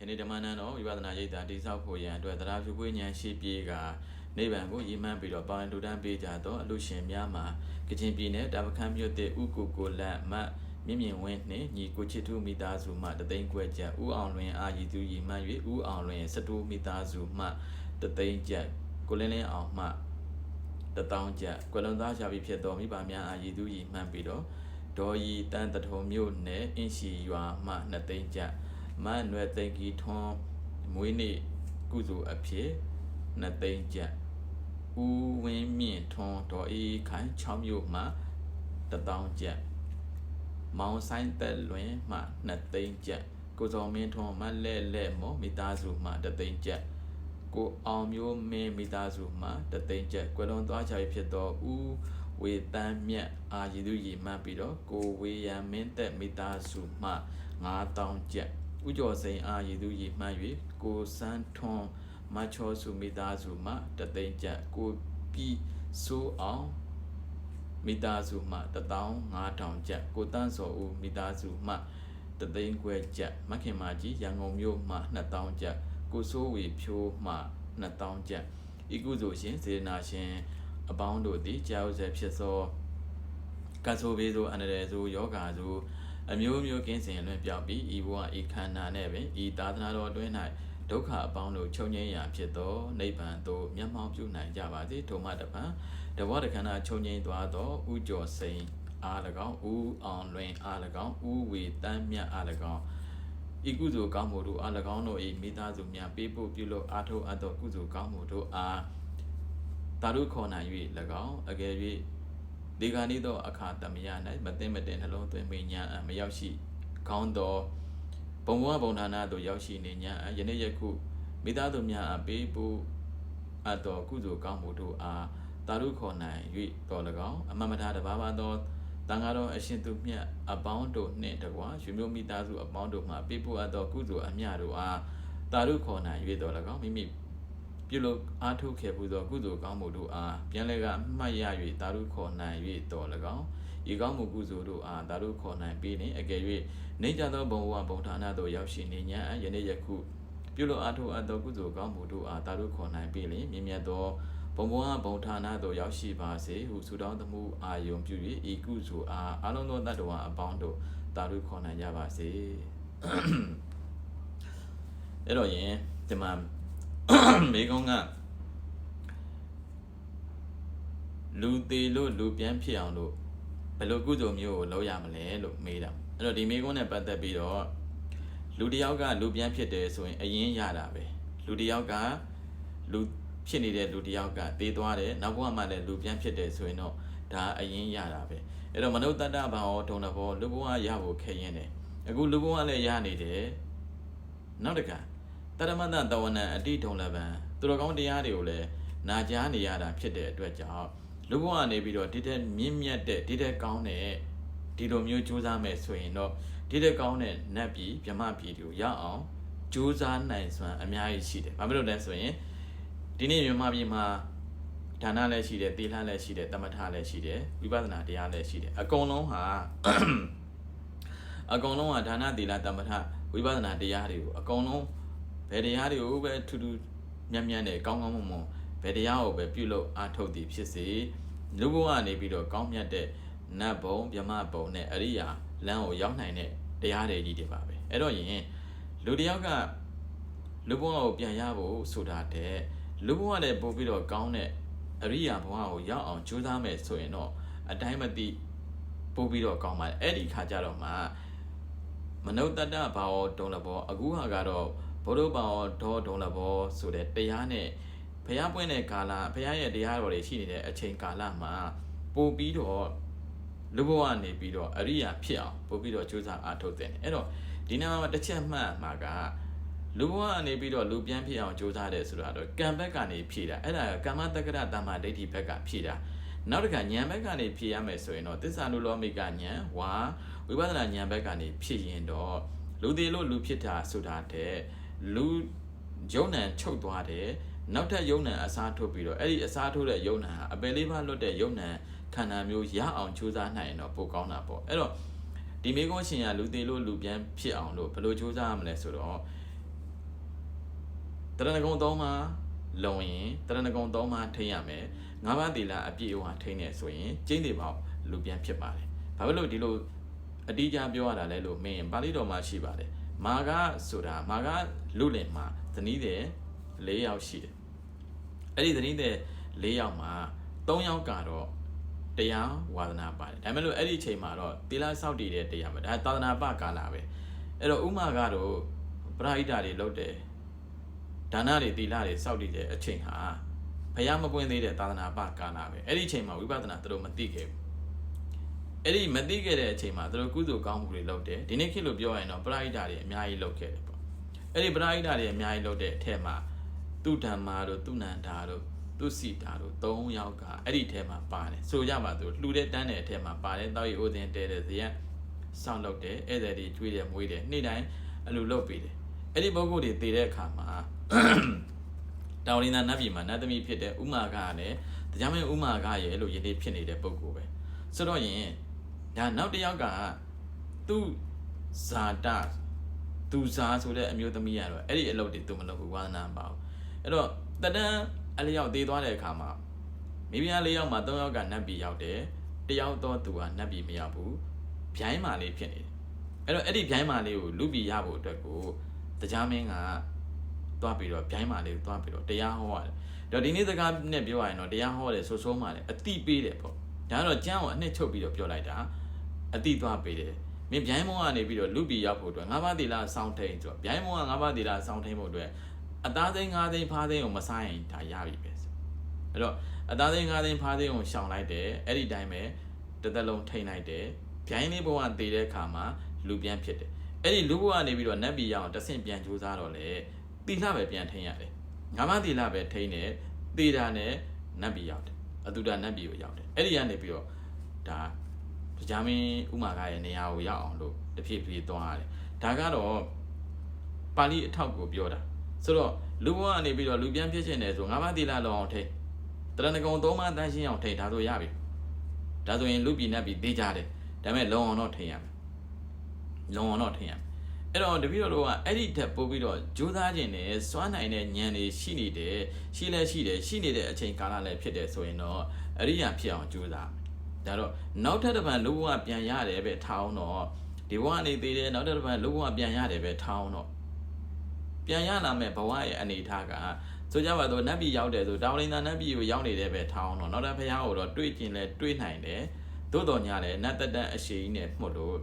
ယနေ့ဓမ္မနံတော်ဝိပဿနာရိပ်သာတိဆောက်ဖို့ရန်အတွက်တရားဖြူပွေးဉာဏ်ရှိပြေကနိဗ္ဗာန်ကိုရည်မှန်းပြီးတော့ပါဝင်လူတန်းပေးကြသောအလူရှင်များမှာကချင်ပြည်နယ်တာပခမ်းမြို့တဲ့ဥကိုကိုလတ်မတ်မြင့်မြင့်ဝင်းနှင့်ညီကိုချစ်ထုမိသားစုမှတသိန်းကွက်ကျပ်ဥအောင်လွင်အာရည်သူရည်မှန်း၍ဥအောင်လွင်စတူမိသားစုမှတသိန်းကျပ်ကိုလင်းလင်းအောင်မှတထောင်ကျပ်ကွယ်လွန်သားရှာပြီးဖြစ်တော်မိဘများအာရည်သူရည်မှန်းပြီးတော့ဒေါ်ရီတန်တထုံမြို့နယ်အင်းရှိရွာမှ2သိန်းကျပ် မန်နွယ်သိန်ကြီးထွန်းမွေးနေ့ကုသိုလ်အဖြစ်နှစ်သိန်းကျပ်ဦးဝင်းမြင့်ထွန်းဒေါ်အေးခိုင်6မြို့မှ1000ကျပ်မောင်ဆိုင်သက်လွင်မှ2သိန်းကျပ်ကိုစောမင်းထွန်းမလဲလဲမောမိသားစုမှ3သိန်းကျပ်ကိုအောင်မျိုးမင်းမိသားစုမှ3သိန်းကျပ်ကွယ်လွန်သွားချာဖြစ်သောဦးဝေတန်းမြတ်အာရည်သူရည်မှန်းပြီးတော့ကိုဝေယံမင်းသက်မိသားစုမှ9000ကျပ် ဥကျော်စိန်အားရည်သူရည်မှန်း၍ကိုစန်းထွန်းမချောစုမိသားစုမှတသိန်းကျပ်ကိုပြီးစိုးအောင်မိသားစုမှ15000ကျပ်ကိုတန်းစော်ဦးမိသားစုမှတသိန်းခွဲကျပ်မခင်မာကြီးရန်ကုန်မြို့မှ2000ကျပ်ကိုစိုးဝေဖြိုးမှ2000ကျပ်ဤကုသိုလ်ရှင်စေနာရှင်အပေါင်းတို့သည်ကြောက်စဲဖြစ်သောကတ်ဆိုးဘေးဆိုးအန္တရာယ်ဆိုးယောဂါဆိုး အမျိုးမျိုးကင်းစင်လွင်ပြောက်ပြီးဤဘဝဤခန္ဓာနဲ့ပင်ဤသာသနာတော်အတွင်း၌ဒုက္ခအပေါင်းတို့ချုပ်ငြိမ်းရာဖြစ်သောနိဗ္ဗာန်သို့မျက်မှောက်ပြုနိုင်ကြပါစေထိုမှတပံတဘောတခန္ဓာချုပ်ငြိမ်းသွားသောဥကျော်စိန်အား၎င်းဥအောင်လွင်အား၎င်းဥဝေတန်းမြတ်အား၎င်းဤကုသိုလ်ကောင်းမှုတို့အား၎င်းတို့၏မိသားစုများပေးဖို့ပြုလို့အားထုတ်အပ်သောကုသိုလ်ကောင်းမှုတို့အားတာရုခေါ်နိုင်၍၎င်းအကယ်၍ ဒီကနေ့တော့အခါတမယ၌မသိမတင်နှလုံးသွင်းမိညာအမရောက်ရှိခေါင်းတော်ဘုံဘဝဘုံဌာနသို့ရောက်ရှိနေညာအယနေ့ယခုမိသားစုများအပေးဖို့အပ်တော်ကုသိုလ်ကောင်းမှုတို့အားတာရုခေါ်နိုင်၍တော်၎င်းအမမထာတဘာဘာသောတန်ဃာတော်အရှင်သူမြတ်အပေါင်းတို့နှင့်တကွာရွှေမျိုးမိသားစုအပေါင်းတို့မှပေးဖို့အပ်တော်ကုသိုလ်အမြတ်တို့အားတာရုခေါ်နိုင်၍တော်၎င်းမိမိ ပြုလုပ်အားထုတ်ခဲ့ပူသောကုသိုလ်ကောင်းမှုတို့အားပြန်လည်းကအမှတ်ရ၍တာရုခေါ်နိုင်၍တော်၎င်းဤကောင်းမှုကုသိုလ်တို့အားတာရုခေါ်နိုင်ပြီးလင်အကယ်၍နေကြသောဘုံဝဘုံဌာနသို့ရောက်ရှိနေညာယနေ့ယခုပြုလုပ်အားထုတ်အပ်သောကုသိုလ်ကောင်းမှုတို့အားတာရုခေါ်နိုင်ပြီးလင်မြင့်မြတ်သောဘုံဘဝဘုံဌာနသို့ရောက်ရှိပါစေဟုဆုတောင်းသမှုအာယုံပြု၍ဤကုသိုလ်အားအလုံးသောတတ္တဝါအပေါင်းတို့တာရုခေါ်နိုင်ကြပါစေအဲ့တော့ယင်ဒီမှာ မိကုံးကလူသေးလို့လူပြန်ဖြစ်အောင်လို့ဘယ်လိုကုသိုလ်မျိုးကိုလုပ်ရမလဲလို့မေးတာအဲ့တော့ဒီမိကုံးနဲ့ပတ်သက်ပြီးတော့လူတစ်ယောက်ကလူပြန်ဖြစ်တယ်ဆိုရင်အရင်ရတာပဲလူတစ်ယောက်ကလူဖြစ်နေတဲ့လူတစ်ယောက်ကသေသွားတယ်နောက်ဘဝမှာလည်းလူပြန်ဖြစ်တယ်ဆိုရင်တော့ဒါအရင်ရတာပဲအဲ့တော့မနုဿတ္တဘာဝဒုံတဘောလူဘဝရဖို့ခဲရင်တယ်အခုလူဘဝလည်းရနေတယ်နောက်တစ်ခါ တရမတတဝနံအတိထုံလပံသူတော်ကောင်းတရားတွေကိုလည်းနာကြားနေရတာဖြစ်တဲ့အတွက်ကြောင့်လူဘဝကနေပြီးတော့ဒီတဲ့မြင့်မြတ်တဲ့ဒီတဲ့ကောင်းတဲ့ဒီလိုမျိုးကြိုးစားမယ်ဆိုရင်တော့ဒီတဲ့ကောင်းတဲ့နတ်ပြည်ဗြဟ္မပြည်တွေကိုရအောင်ကြိုးစားနိုင်စွမ်းအများကြီးရှိတယ်။ဘာဖြစ်လို့လဲဆိုရင်ဒီနေ့မြန်မာပြည်မှာဒါနလည်းရှိတယ်သီလလည်းရှိတယ်တမထလည်းရှိတယ်ဝိပဿနာတရားလည်းရှိတယ်အကုန်လုံးဟာအကုန်လုံးကဒါနသီလတမထဝိပဿနာတရားတွေကိုအကုန်လုံး ဘယ်တရားတွေကိုပဲထူးထူးမြတ်မြတ်နဲ့ကောင်းကောင်းမွန်မွန်ဘယ်တရားကိုပဲပြုလုပ်အားထုတ်သည်ဖြစ်စေလူဘဝကနေပြီးတော့ကောင်းမြတ်တဲ့နတ်ဘုံမြမဘုံနဲ့အရိယာလမ်းကိုရောက်နိုင်တဲ့တရားတွေကြီးတွေပါပဲအဲ့တော့ယင်လူတစ်ယောက်ကလူဘဝကိုပြန်ရဖို့ဆိုတာတဲ့လူဘဝနဲ့ပို့ပြီးတော့ကောင်းတဲ့အရိယာဘဝကိုရောက်အောင်ကြိုးစားမယ်ဆိုရင်တော့အတိုင်းမသိပို့ပြီးတော့ကောင်းပါတယ်အဲ့ဒီခါကျတော့မှမနုဿတ္တဘာဝဒုံလဘောအခုဟာကတော့ ဘုဒ္ဓဘာဝဒေါဒုံလဘောဆိုတဲ့တရားနဲ့ဘုရားပွင့်တဲ့ကာလဘုရားရဲ့တရားတော်တွေရှိနေတဲ့အချိန်ကာလမှာပို့ပြီးတော့လူဘဝနေပြီးတော့အရိယာဖြစ်အောင်ပို့ပြီးတော့ကြိုးစားအားထုတ်တယ်အဲ့တော့ဒီနေ့မှာတစ်ချက်မှတ်မှာကလူဘဝနေပြီးတော့လူပြန်ဖြစ်အောင်ကြိုးစားတယ်ဆိုတာတော့ကံဘက်ကနေဖြည့်တာအဲ့ဒါကကမ္မတက္ကရတမ္မာဒိဋ္ဌိဘက်ကဖြည့်တာနောက်တစ်ခါဉာဏ်ဘက်ကနေဖြည့်ရမယ်ဆိုရင်တော့သစ္စာနုလောမိကဉာဏ်ဝါဝိပဿနာဉာဏ်ဘက်ကနေဖြည့်ရင်တော့လူသေးလို့လူဖြစ်တာဆိုတာတဲ့ လူယုံ nant ချုပ်သွားတယ်နောက်ထပ်ယုံ nant အစားထုတ်ပြီးတော့အဲ့ဒီအစားထုတ်တဲ့ယုံ nant ဟာအပယ်လေးပါလွတ်တဲ့ယုံ nant ခန္ဓာမျိုးရအောင်ကြိုးစားနိုင်ရင်တော့ပိုကောင်းတာပေါ့အဲ့တော့ဒီမိကုန်းရှင်ရလူသေးလို့လူပြန်ဖြစ်အောင်လို့ဘယ်လိုကြိုးစားရမလဲဆိုတော့တရဏဂုံသုံးပါလုံရင်တရဏဂုံသုံးပါထိမ့်ရမယ်ငါးပါးသီလအပြည့်အဝထိမ့်နေဆိုရင်ကျင်းတွေပေါက်လူပြန်ဖြစ်ပါတယ်ဘာဖြစ်လို့ဒီလိုအတိအကျပြောရတာလဲလို့မင်းပါဠိတော်မှာရှိပါတယ် မာကဆိုတာမာကလူလင်မှာဇနီးတဲ့၄ယောက်ရှိတယ်အဲ့ဒီဇနီးတဲ့၄ယောက်မှာ၃ယောက်ကတော့တရားဝါဒနာပါတယ်ဒါပေမဲ့လို့အဲ့ဒီအချိန်မှာတော့သီလစောင့်တည်တဲ့တရားပဲဒါသာသနာပကာလပဲအဲ့တော့ဥမာကတော့ပရိဟိတတွေလုပ်တယ်ဒါနတွေသီလတွေစောင့်တည်တဲ့အချိန်ဟာဘုရားမပွင့်သေးတဲ့သာသနာပကာလပဲအဲ့ဒီအချိန်မှာဝိပဿနာသူတို့မသိခဲ့ဘူး အဲ့ဒီမသိခဲ့တဲ့အချိန်မှာသူတို့ကုသိုလ်ကောင်းမှုတွေလုပ်တယ်ဒီနေ့ခေတ်လို့ပြောရရင်တော့ပရိဟိတတွေအများကြီးလုပ်ခဲ့တယ်ပေါ့အဲ့ဒီပရိဟိတတွေအများကြီးလုပ်တဲ့အထက်မှာသူဓမ္မာတို့သူနန္ဒာတို့သူစီတာတို့၃ယောက်ကအဲ့ဒီထဲမှာပါတယ်ဆိုကြပါသူလှူတဲ့တန်းတဲ့အထဲမှာပါတယ်တောက်ရီအိုဒင်တဲတဲ့ဇယက်စောင့်လုပ်တယ်ဧည့်သည်တွေကျွေးတယ်မွေးတယ်နေ့တိုင်းအလိုလုပ်ပေးတယ်အဲ့ဒီပုဂ္ဂိုလ်တွေတည်တဲ့အခါမှာတောင်ရင်းသားနတ်ပြည်မှာနတ်သမီးဖြစ်တဲ့ဥမာကလည်းတရားမင်းဥမာကရဲ့လို့ယနေ့ဖြစ်နေတဲ့ပုဂ္ဂိုလ်ပဲဆိုတော့ရင် ဒါနောက်တစ်ယောက်ကသူဇာတသူဇာဆိုတဲ့အမျိုးသမီးကတော့အဲ့ဒီအလုပ်တွေသူမလုပ်ဘူးဝါသနာမပါဘူးအဲ့တော့တဒန်းအလျောက်သေးသွားတဲ့အခါမှာမိဖုရားလေးယောက်မှာ၃ယောက်ကနတ်ပြည်ရောက်တယ်တယောက်တော့သူကနတ်ပြည်မရောက်ဘူးဗျိုင်းမာလေးဖြစ်နေတယ်အဲ့တော့အဲ့ဒီဗျိုင်းမာလေးကိုလူပြည်ရဖို့အတွက်ကိုတရားမင်းကသွားပြီးတော့ဗျိုင်းမာလေးကိုသွားပြီးတော့တရားဟောရတယ်တော့ဒီနေ့စကားနဲ့ပြောရရင်တော့တရားဟောတယ်ဆိုဆိုမှလည်းအတိပေးတယ်ပေါ့ဒါကတော့ကျမ်းကိုအနှစ်ချုပ်ပြီးတော့ပြောလိုက်တာ အတိသွားပေးတယ်မင်းဗျိုင်းမောကနေပြီးတော့လူပြည်ရောက်ဖို့အတွက်ငါးပါးသီလစောင့်ထိန်ဆိုတော့ဗျိုင်းမောကငါးပါးသီလစောင့်ထိန်ဖို့အတွက်အသားသိန်း၅သိန်းဖားသိန်းကိုမဆိုင်ရင်ဒါရပြီပဲဆိုအဲ့တော့အသားသိန်း၅သိန်းဖားသိန်းကိုရှောင်လိုက်တယ်အဲ့ဒီတိုင်းပဲတစ်သက်လုံးထိန်လိုက်တယ်ဗျိုင်းလေးဘဝတည်တဲ့အခါမှာလူပြန်ဖြစ်တယ်အဲ့ဒီလူဘဝကနေပြီးတော့နတ်ပြည်ရအောင်တဆင့်ပြန်ကြိုးစားတော့လေသီလပဲပြန်ထိန်ရတယ်ငါးပါးသီလပဲထိန်တယ်သေတာနဲ့နတ်ပြည်ရောက်တယ်အတုဒနတ်ပြည်ကိုရောက်တယ်အဲ့ဒီကနေပြီးတော့ဒါ ဂျာမင်းဥမာကရဲ့နေရာကိုရောက်အောင်လို့တဖြည်းဖြည်းသွားရတယ်ဒါကတော့ပါဠိအထောက်ကိုပြောတာဆိုတော့လူဘဝကနေပြီးတော့လူပြန်ဖြစ်ခြင်းတယ်ဆိုငါးပါးသီလလောအောင်ထိတ်တရဏဂုံသုံးပါးတန်းရှင်းအောင်ထိတ်ဒါဆိုရပြီဒါဆိုရင်လူပြည်နတ်ပြည်သိကြတယ်ဒါပေမဲ့လုံအောင်တော့ထိတ်ရမယ်လုံအောင်တော့ထိတ်ရမယ်အဲ့တော့တပည့်တော်တို့ကအဲ့ဒီထက်ပို့ပြီးတော့ကြိုးစားခြင်းနဲ့စွမ်းနိုင်တဲ့ဉာဏ်တွေရှိနေတယ်ရှိလဲရှိတယ်ရှိနေတဲ့အချိန်ကာလလည်းဖြစ်တယ်ဆိုရင်တော့အရိယာဖြစ်အောင်ကြိုးစား ဒါတော့နောက်ထပ်တစ်ပတ်လူဘဝပြန်ရတယ်ပဲထောင်းတော့ဒီဘဝနေသေးတယ်နောက်ထပ်တစ်ပတ်လူဘဝပြန်ရတယ်ပဲထောင်းတော့ပြန်ရလာမဲ့ဘဝရဲ့အနေအထားကဆိုကြပါတော့နတ်ပြည်ရောက်တယ်ဆိုတောင်ရင်းသားနတ်ပြည်ကိုရောက်နေတယ်ပဲထောင်းတော့နောက်ထပ်ဖះကိုတော့တွေးကျင်လဲတွေးနိုင်တယ်သို့တော်ညာလဲနတ်တတန်အရှိကြီးနဲ့မှုတ်လို့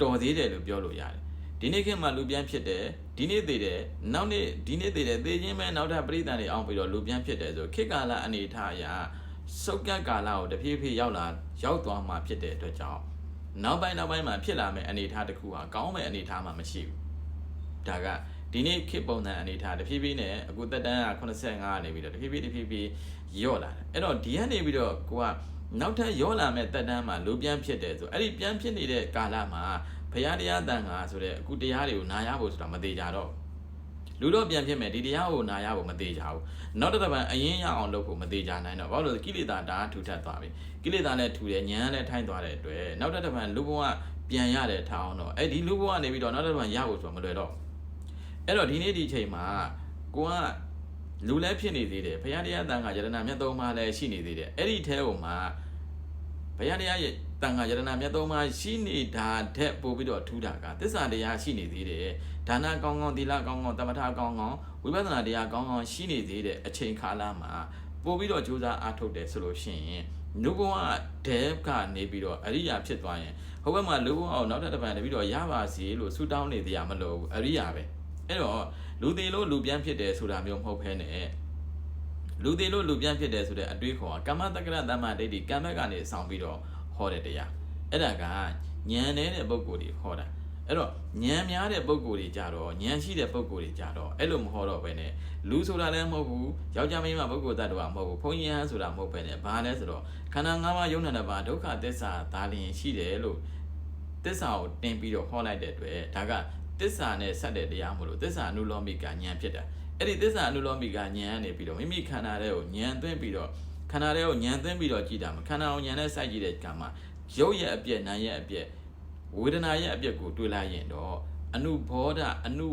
တော်သေးတယ်လို့ပြောလို့ရတယ်ဒီနေ့ခေတ်မှာလူပြန်ဖြစ်တယ်ဒီနေ့သေးတယ်နောက်နေ့ဒီနေ့သေးတယ်သေခြင်းပဲနောက်ထပ်ပြိတ္တန်တွေအောင်ပြီးတော့လူပြန်ဖြစ်တယ်ဆိုခေတ်ကာလအနေအထားအရာ စုပ်ကပ်ကာလကိုတဖြည်းဖြည်းရောက်လာရောက်သွားမှဖြစ်တဲ့အတွက်ကြောင့်နောက်ပိုင်းနောက်ပိုင်းမှာဖြစ်လာမယ့်အနေအထားတစ်ခုဟာကောင်းမယ့်အနေအထားမှမရှိဘူးဒါကဒီနေ့ခေတ်ပုံစံအနေအထားတဖြည်းဖြည်းနဲ့အခုတက်တန်းက85နေပြီးတော့တဖြည်းဖြည်းတဖြည်းဖြည်းယော့လာတယ်အဲ့တော့ဒီကနေပြီးတော့ကိုကနောက်ထပ်ယော့လာမဲ့တက်တန်းမှာလူပြန်ဖြစ်တယ်ဆိုအဲ့ဒီပြန်ဖြစ်နေတဲ့ကာလမှာဘုရားတရားတန်ခါဆိုတဲ့အခုတရားတွေကိုနာရဖို့ဆိုတာမသေးကြတော့ လူတော့ပြန်ဖြစ်မယ်ဒီတရားကိုနာရဖို့မသေးကြဘူးနောက်တစ်ပတ်အရင်ရအောင်လုပ်ဖို့မသေးကြနိုင်တော့ဘာလို့လဲကိလေသာဒါထူထပ်သွားပြီကိလေသာနဲ့ထူတယ်ဉာဏ်နဲ့ထိုင်းသွားတဲ့အတွက်နောက်တစ်ပတ်လူဘဝပြန်ရတဲ့ထောင်းတော့အဲ့ဒီလူဘဝနေပြီးတော့နောက်တစ်ပတ်ရဖို့ဆိုတာမလွယ်တော့အဲ့တော့ဒီနေ့ဒီချိန်မှာကိုကလူလည်းဖြစ်နေသေးတယ်ဘုရားတရားတန်ခါယရဏမြတ်သုံးပါးလည်းရှိနေသေးတယ်အဲ့ဒီထဲကိုမှဘုရားတရားရဲ့ တန်ခါယရဏမြတ်သုံးပါးရှိနေတာတဲ့ပို့ပြီးတော့ထူးတာကသစ္စာတရားရှိနေသေးတယ်ဒါနကောင်းကောင်းသီလကောင်းကောင်းတမထကောင်းကောင်းဝိပဿနာတရားကောင်းကောင်းရှိနေသေးတဲ့အချိန်ခါလာမှာပို့ပြီးတော့ကြိုးစားအားထုတ်တယ်ဆိုလို့ရှိရင်လူဘဝဒဲကနေပြီးတော့အရိယာဖြစ်သွားရင်ဟိုဘက်မှာလူဘဝကိုနောက်ထပ်တစ်ပတ်နေပြီးတော့ရပါစေလို့ဆူတောင်းနေတရားမလို့ဘူးအရိယာပဲအဲ့တော့လူသေးလို့လူပြန်ဖြစ်တယ်ဆိုတာမျိုးမဟုတ်ဘဲနဲ့လူသေးလို့လူပြန်ဖြစ်တယ်ဆိုတဲ့အတွေးခေါ်ကမ္မတက္ကရတမ္မဒိဋ္ဌိကံဘက်ကနေဆောင်ပြီးတော့ ဟောတဲ့တရားအဲ့ဒါကဉာဏ်နေတဲ့ပုဂ္ဂိုလ်တွေဟောတာအဲ့တော့ဉာဏ်များတဲ့ပုံကိုယ်တွေကြတော့ဉာဏ်ရှိတဲ့ပုံကိုယ်တွေကြတော့အဲ့လိုမဟောတော့ပဲနဲ့လူဆိုတာလည်းမဟုတ်ဘူးယောက်ျားမိန်းမပုဂ္ဂိုလ်တ attva မဟုတ်ဘူးဘုန်းကြီးဟန်ဆိုတာမဟုတ်ပဲနဲ့ဘာလဲဆိုတော့ခန္ဓာ၅ပါးယုံနာတစ်ပါးဒုက္ခသစ္စာဒါလျင်ရှိတယ်လို့သစ္စာကိုတင်ပြီးတော့ဟောလိုက်တဲ့အတွက်ဒါကသစ္စာနဲ့ဆက်တဲ့တရားမလို့သစ္စာအနုလောမိကဉာဏ်ဖြစ်တာအဲ့ဒီသစ္စာအနုလောမိကဉာဏ်ကနေပြီးတော့မိမိခန္ဓာတွေကိုဉာဏ်သွင်းပြီးတော့ခ န္ဓာတွေကိုဉာဏ်သွင်းပြီးတော့ကြည့်တာမှာခန္ဓာကိုဉာဏ်နဲ့စိုက်ကြည့်တဲ့ကံမှာရုပ်ရဲ့အပြည့်နာမ်ရဲ့အပြည့်ဝေဒနာရဲ့အပြည့်ကိုတွေ့လိုက်ရင်တော့အနုဘောဓအနု